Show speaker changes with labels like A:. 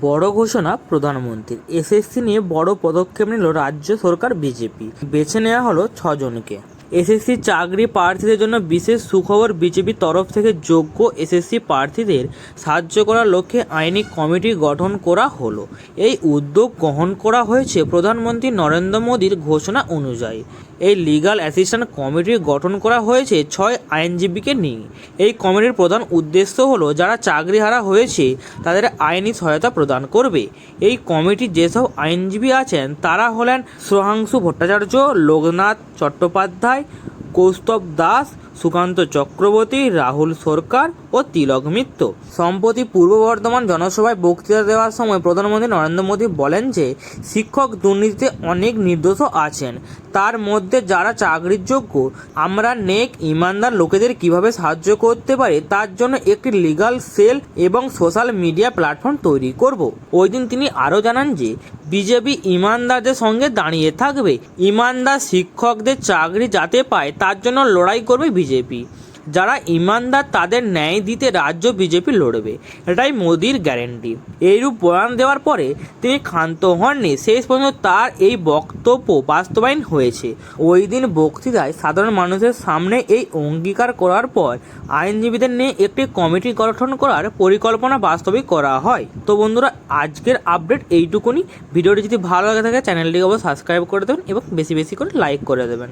A: বড় ঘোষণা প্রধানমন্ত্রীর। এসএসসি নিয়ে বড় পদক্ষেপ নিল রাজ্য সরকার বিজেপি। বেছে নেওয়া হলো ছজনকে। এসএসসি চাকরি প্রার্থীদের জন্য বিশেষ সুখবর বিজেপির তরফ থেকে যোগ্য এসএসসি প্রার্থীদের সাহায্য করার লক্ষ্যে আইনি কমিটি গঠন করা হলো। এই উদ্যোগ গ্রহণ করা হয়েছে প্রধানমন্ত্রী নরেন্দ্র মোদীর ঘোষণা অনুযায়ী। এই লিগাল অ্যাসিস্ট্যান্ট কমিটি গঠন করা হয়েছে ছয় আইনজীবীকে নিয়ে। এই কমিটির প্রধান উদ্দেশ্য হলো, যারা চাকরিহারা হয়েছে, তাদের আইনি সহায়তা প্রদান করবে। এই কমিটির যেসব আইনজীবী আছেন, তারা হলেন সোহাংশু ভট্টাচার্য, লোকনাথ চট্টোপাধ্যায়, কৌস্তব দাস সুকান্ত চক্রবর্তী, রাহুল সরকার ও তিলক মিত্র। সম্প্রতি পূর্ব বর্ধমান জনসভায় বক্তৃতা দেওয়ার সময় প্রধানমন্ত্রী নরেন্দ্র মোদী বলেন যে, শিক্ষক দুর্নীতিতে অনেক নির্দোষও আছেন। তার মধ্যে যারা চাকরির যোগ্য আমরা নেক, ইমানদার লোকেদের কীভাবে সাহায্য করতে পারি, তার জন্য একটি লিগাল সেল এবং সোশ্যাল মিডিয়া প্ল্যাটফর্ম তৈরি করব। ওই দিন তিনি আরও জানান যে, বিজেপি ইমানদারদের সঙ্গে দাঁড়িয়ে থাকবে। ইমানদার শিক্ষকদের চাকরি যাতে পায়, তার জন্য লড়াই করবে বিজেপি। যারা ইমানদার, তাদের ন্যায় দিতে রাজ্য বিজেপি লড়বে। এটাই মোদির গ্যারেন্টি এইরূপ বয়ান দেওয়ার পরে তিনি ক্ষান্ত হননি। শেষ পর্যন্ত তার এই বক্তব্য বাস্তবায়ন হয়েছে। ওই দিন বক্তৃতায় সাধারণ মানুষের সামনে এই অঙ্গীকার করার পর আইনজীবীদের নিয়ে একটি কমিটি গঠন করার পরিকল্পনা বাস্তবিক করা হয়। তো বন্ধুরা, আজকের আপডেট এইটুকুনি। ভিডিওটি যদি ভালো লাগে থাকে, চ্যানেলটিকে অবশ্যই সাবস্ক্রাইব করে দেবেন এবং বেশি বেশি করে লাইক করে দেবেন।